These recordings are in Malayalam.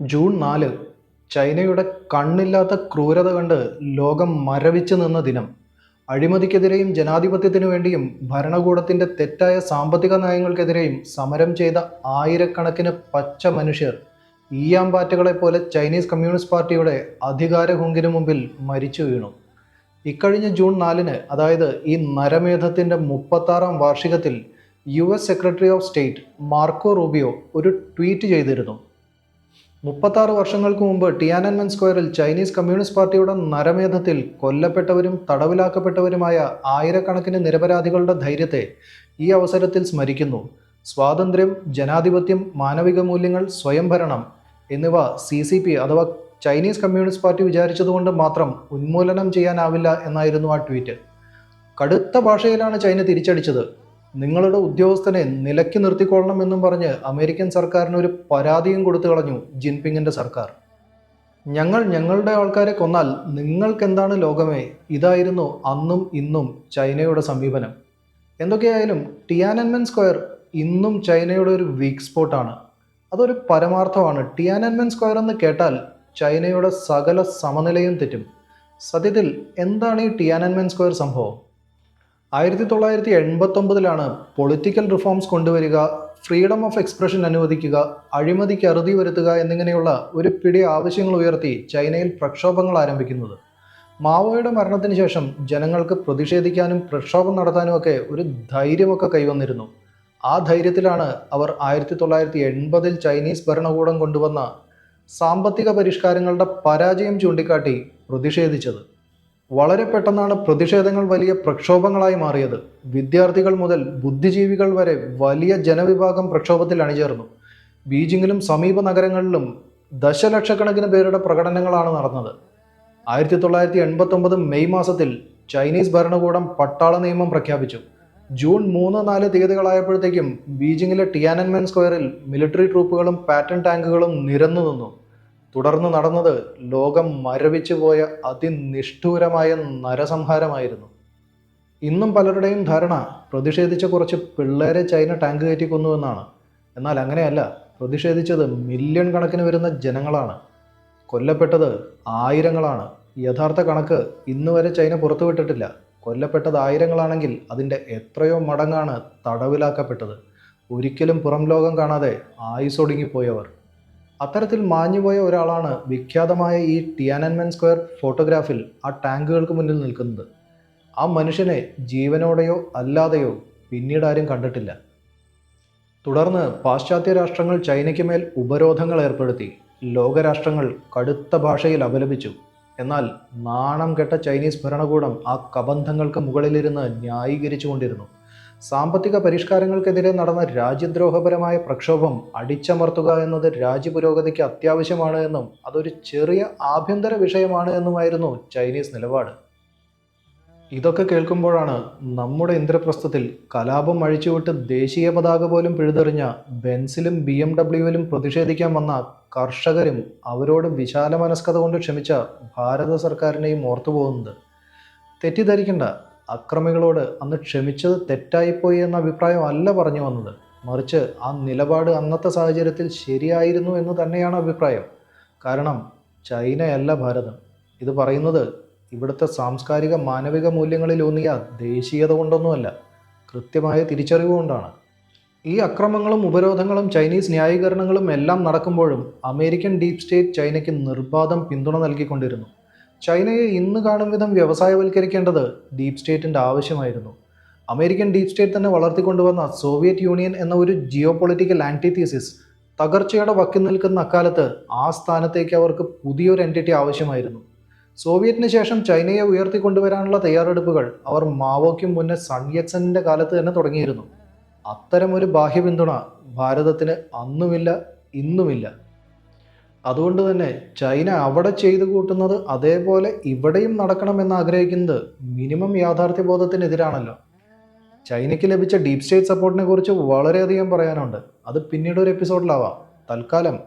ജൂൺ നാല് ചൈനയുടെ കണ്ണില്ലാത്ത ക്രൂരത കണ്ട് ലോകം മരവിച്ചു നിന്ന ദിനം. അഴിമതിക്കെതിരെയും ജനാധിപത്യത്തിനു വേണ്ടിയും ഭരണകൂടത്തിന്റെ തെറ്റായ സാമ്പത്തിക നയങ്ങൾക്കെതിരെയും സമരം ചെയ്ത ആയിരക്കണക്കിന് പച്ച മനുഷ്യർ ഈയാമ്പാറ്റകളെ പോലെ ചൈനീസ് കമ്മ്യൂണിസ്റ്റ് പാർട്ടിയുടെ അധികാര ഹുങ്കിനു മുമ്പിൽ മരിച്ചു വീണു. ഇക്കഴിഞ്ഞ ജൂൺ നാലിന് അതായത് ഈ നരമേധത്തിന്റെ മുപ്പത്താറാം വാർഷികത്തിൽ U S secretary of state Marco Rubio ഒരു ട്വീറ്റ് ചെയ്തിരുന്നു. മുപ്പത്താറ് വർഷങ്ങൾക്ക് മുമ്പ് ടിയാനൻമെൻ സ്ക്വയറിൽ ചൈനീസ് കമ്മ്യൂണിസ്റ്റ് പാർട്ടിയുടെ നരമേധത്തിൽ കൊല്ലപ്പെട്ടവരും തടവിലാക്കപ്പെട്ടവരുമായ ആയിരക്കണക്കിന് നിരപരാധികളുടെ ധൈര്യത്തെ ഈ അവസരത്തിൽ സ്മരിക്കുന്നു. സ്വാതന്ത്ര്യം ജനാധിപത്യം മാനവിക മൂല്യങ്ങൾ സ്വയംഭരണം എന്നിവ സി സി പി അഥവാ ചൈനീസ് കമ്മ്യൂണിസ്റ്റ് പാർട്ടി വിചാരിച്ചതുകൊണ്ട് മാത്രം ഉന്മൂലനം ചെയ്യാനാവില്ല എന്നായിരുന്നു ആ ട്വീറ്റ്. കടുത്ത ഭാഷയിലാണ് ചൈന തിരിച്ചടിച്ചത്. നിങ്ങളുടെ ഉദ്യോഗസ്ഥനെ നിലയ്ക്ക് നിർത്തിക്കൊള്ളണം എന്നും പറഞ്ഞ് അമേരിക്കൻ സർക്കാരിന് ഒരു പരാതിയും കൊടുത്തു കളഞ്ഞു ജിൻപിങ്ങിന്റെ സർക്കാർ. ഞങ്ങൾ ഞങ്ങളുടെ ആൾക്കാരെ കൊന്നാൽ നിങ്ങൾക്കെന്താണ് ലോകമേ? ഇതായിരുന്നു അന്നും ഇന്നും ചൈനയുടെ സമീപനം. എന്തൊക്കെയായാലും ടിയാനൻമെൻ സ്ക്വയർ ഇന്നും ചൈനയുടെ ഒരു വീക്ക് സ്പോട്ടാണ് അതൊരു പരമാർത്ഥമാണ്. ടിയാനൻമെൻ സ്ക്വയർ എന്ന് കേട്ടാൽ ചൈനയുടെ സകല സമനിലയും തെറ്റും. സത്യത്തിൽ എന്താണ് ഈ ടിയാനൻമെൻ സ്ക്വയർ സംഭവം? ആയിരത്തി തൊള്ളായിരത്തി എൺപത്തൊമ്പതിലാണ് പൊളിറ്റിക്കൽ റിഫോംസ് കൊണ്ടുവരിക ഫ്രീഡം ഓഫ് എക്സ്പ്രഷൻ അനുവദിക്കുക അഴിമതിക്ക് അറുതി വരുത്തുക എന്നിങ്ങനെയുള്ള ഒരു പിടി ആവശ്യങ്ങൾ ഉയർത്തി ചൈനയിൽ പ്രക്ഷോഭങ്ങൾ ആരംഭിക്കുന്നത്. മാവോയുടെ മരണത്തിന് ശേഷം ജനങ്ങൾക്ക് പ്രതിഷേധിക്കാനും പ്രക്ഷോഭം നടത്താനും ഒക്കെ ഒരു ധൈര്യമൊക്കെ കൈവന്നിരുന്നു. ആ ധൈര്യത്തിലാണ് അവർ ആയിരത്തി തൊള്ളായിരത്തി എൺപതിൽ ചൈനീസ് ഭരണകൂടം കൊണ്ടുവന്ന സാമ്പത്തിക പരിഷ്കാരങ്ങളുടെ പരാജയം ചൂണ്ടിക്കാട്ടി പ്രതിഷേധിച്ചത്. വളരെ പെട്ടെന്നാണ് പ്രതിഷേധങ്ങൾ വലിയ പ്രക്ഷോഭങ്ങളായി മാറിയത്. വിദ്യാർത്ഥികൾ മുതൽ ബുദ്ധിജീവികൾ വരെ വലിയ ജനവിഭാഗം പ്രക്ഷോഭത്തിൽ അണിചേർന്നു. ബീജിംഗിലും സമീപ നഗരങ്ങളിലും ദശലക്ഷക്കണക്കിന് പേരുടെ പ്രകടനങ്ങളാണ് നടന്നത്. ആയിരത്തി തൊള്ളായിരത്തി എൺപത്തി ഒമ്പത് മെയ് മാസത്തിൽ ചൈനീസ് ഭരണകൂടം പട്ടാള നിയമം പ്രഖ്യാപിച്ചു. ജൂൺ മൂന്ന് നാല് തീയതികളായപ്പോഴത്തേക്കും ബീജിംഗിലെ ടിയാനൻമെൻ സ്ക്വയറിൽ മിലിറ്ററി ട്രൂപ്പുകളും പാറ്റൺ ടാങ്കുകളും നിരന്നു നിന്നു. തുടർന്ന് നടന്നത് ലോകം മരവിച്ചു പോയ അതിനിഷ്ഠൂരമായ നരസംഹാരമായിരുന്നു. ഇന്നും പലരുടെയും ധാരണ പ്രതിഷേധിച്ച കുറച്ച് പിള്ളേരെ ചൈന ടാങ്ക് കയറ്റി കൊന്നുവെന്നാണ് എന്നാൽ അങ്ങനെയല്ല പ്രതിഷേധിച്ചത് മില്യൺ കണക്കിന് വരുന്ന ജനങ്ങളാണ്. കൊല്ലപ്പെട്ടത് ആയിരങ്ങളാണ്. യഥാർത്ഥ കണക്ക് ഇന്ന് വരെ ചൈന പുറത്തുവിട്ടിട്ടില്ല. കൊല്ലപ്പെട്ടത് ആയിരങ്ങളാണെങ്കിൽ അതിന്റെ എത്രയോ മടങ്ങാണ് തടവിലാക്കപ്പെട്ടത്. ഒരിക്കലും പുറം ലോകം കാണാതെ ആയുസൊടുങ്ങിപ്പോയവർ. അത്തരത്തിൽ മാഞ്ഞുപോയ ഒരാളാണ് വിഖ്യാതമായ ഈ ടിയാനൻമെൻ സ്ക്വയർ ഫോട്ടോഗ്രാഫിൽ ആ ടാങ്കുകൾക്ക് മുന്നിൽ നിൽക്കുന്നത്. ആ മനുഷ്യനെ ജീവനോടെയോ അല്ലാതെയോ പിന്നീട് ആരും കണ്ടിട്ടില്ല. തുടർന്ന് പാശ്ചാത്യ രാഷ്ട്രങ്ങൾ ചൈനയ്ക്ക് മേൽ ഉപരോധങ്ങൾ ഏർപ്പെടുത്തി ലോകരാഷ്ട്രങ്ങൾ കടുത്ത ഭാഷയിൽ അപലപിച്ചു. എന്നാൽ നാണം കെട്ട ചൈനീസ് ഭരണകൂടം ആ കബന്ധങ്ങൾക്ക് മുകളിലിരുന്ന് ന്യായീകരിച്ചുകൊണ്ടിരുന്നു. സാമ്പത്തിക പരിഷ്കാരങ്ങൾക്കെതിരെ നടന്ന രാജ്യദ്രോഹപരമായ പ്രക്ഷോഭം അടിച്ചമർത്തുക എന്നത് രാജ്യപുരോഗതിക്ക് അത്യാവശ്യമാണ് എന്നും അതൊരു ചെറിയ ആഭ്യന്തര വിഷയമാണ് എന്നുമായിരുന്നു ചൈനീസ് നിലപാട്. ഇതൊക്കെ കേൾക്കുമ്പോഴാണ് നമ്മുടെ ഇന്ദ്രപ്രസ്ഥത്തിൽ കലാപം അഴിച്ചുവിട്ട് ദേശീയ പതാക പോലും പിഴുതെറിഞ്ഞ ബെൻസിലും ബി എം ഡബ്ല്യുവിലും പ്രതിഷേധിക്കാൻ വന്ന കർഷകരും അവരോട് വിശാല മനസ്കത കൊണ്ട് ക്ഷമിച്ച ഭാരത സർക്കാരിനെയും ഓർത്തുപോകുന്നത്. തെറ്റിദ്ധരിക്കണ്ട. അക്രമികളോട് അന്ന് ക്ഷമിച്ചത് തെറ്റായിപ്പോയി എന്ന അഭിപ്രായം അല്ല പറഞ്ഞു വന്നത്. മറിച്ച് ആ നിലപാട് അന്നത്തെ സാഹചര്യത്തിൽ ശരിയായിരുന്നു എന്ന് തന്നെയാണ് അഭിപ്രായം. കാരണം ചൈനയല്ല ഭാരതം. ഇത് പറയുന്നത് ഇവിടുത്തെ സാംസ്കാരിക മാനവിക മൂല്യങ്ങളിലൂന്നിയ ദേശീയത കൊണ്ടൊന്നുമല്ല കൃത്യമായ തിരിച്ചറിവ് കൊണ്ടാണ്. ഈ അക്രമങ്ങളും ഉപരോധങ്ങളും ചൈനീസ് ന്യായീകരണങ്ങളും എല്ലാം നടക്കുമ്പോഴും അമേരിക്കൻ ഡീപ് സ്റ്റേറ്റ് ചൈനയ്ക്ക് നിർബാധം പിന്തുണ നൽകിക്കൊണ്ടിരുന്നു. ചൈനയെ ഇന്ന് കാണും വിധം വ്യവസായവൽക്കരിക്കേണ്ടത് ഡീപ് സ്റ്റേറ്റിന്റെ ആവശ്യമായിരുന്നു. അമേരിക്കൻ ഡീപ് സ്റ്റേറ്റ് തന്നെ വളർത്തിക്കൊണ്ടുവന്ന സോവിയറ്റ് യൂണിയൻ എന്ന ഒരു ജിയോ പൊളിറ്റിക്കൽ ആന്റിതീസിസ് തകർച്ചയുടെ വക്കി നിൽക്കുന്ന അക്കാലത്ത് ആ സ്ഥാനത്തേക്ക് അവർക്ക് പുതിയൊരു എന്റിറ്റി ആവശ്യമായിരുന്നു. സോവിയറ്റിന് ശേഷം ചൈനയെ ഉയർത്തിക്കൊണ്ടുവരാനുള്ള തയ്യാറെടുപ്പുകൾ അവർ മാവോയ്ക്കും മുന്നേ സൺയത്സന്റെ കാലത്ത് തന്നെ തുടങ്ങിയിരുന്നു. അത്തരമൊരു ബാഹ്യ പിന്തുണ ഭാരതത്തിന് അന്നുമില്ല ഇന്നുമില്ല. അതുകൊണ്ട് തന്നെ ചൈന അവിടെ ചെയ്തു കൂട്ടുന്നത് അതേപോലെ ഇവിടെയും നടക്കണമെന്ന് ആഗ്രഹിക്കുന്നത് മിനിമം യാഥാർത്ഥ്യ ബോധത്തിനെതിരാണല്ലോ ചൈനയ്ക്ക് ലഭിച്ച ഡീപ് സ്റ്റേറ്റ് സപ്പോർട്ടിനെ കുറിച്ച് വളരെയധികം പറയാനുണ്ട്. അത് പിന്നീട് ഒരു എപ്പിസോഡിലാവാം. തൽക്കാലം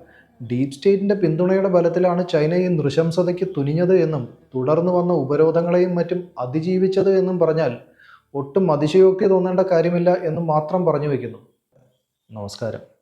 ഡീപ് സ്റ്റേറ്റിന്റെ പിന്തുണയുടെ ബലത്തിലാണ് ചൈന ഈ നൃശംസതയ്ക്ക് തുനിഞ്ഞത് എന്നും തുടർന്ന് വന്ന ഉപരോധങ്ങളെയും മറ്റും അതിജീവിച്ചത് എന്നും പറഞ്ഞാൽ ഒട്ടും അതിശയോക്തി തോന്നേണ്ട കാര്യമില്ല എന്ന് മാത്രം പറഞ്ഞു വയ്ക്കുന്നു നമസ്കാരം.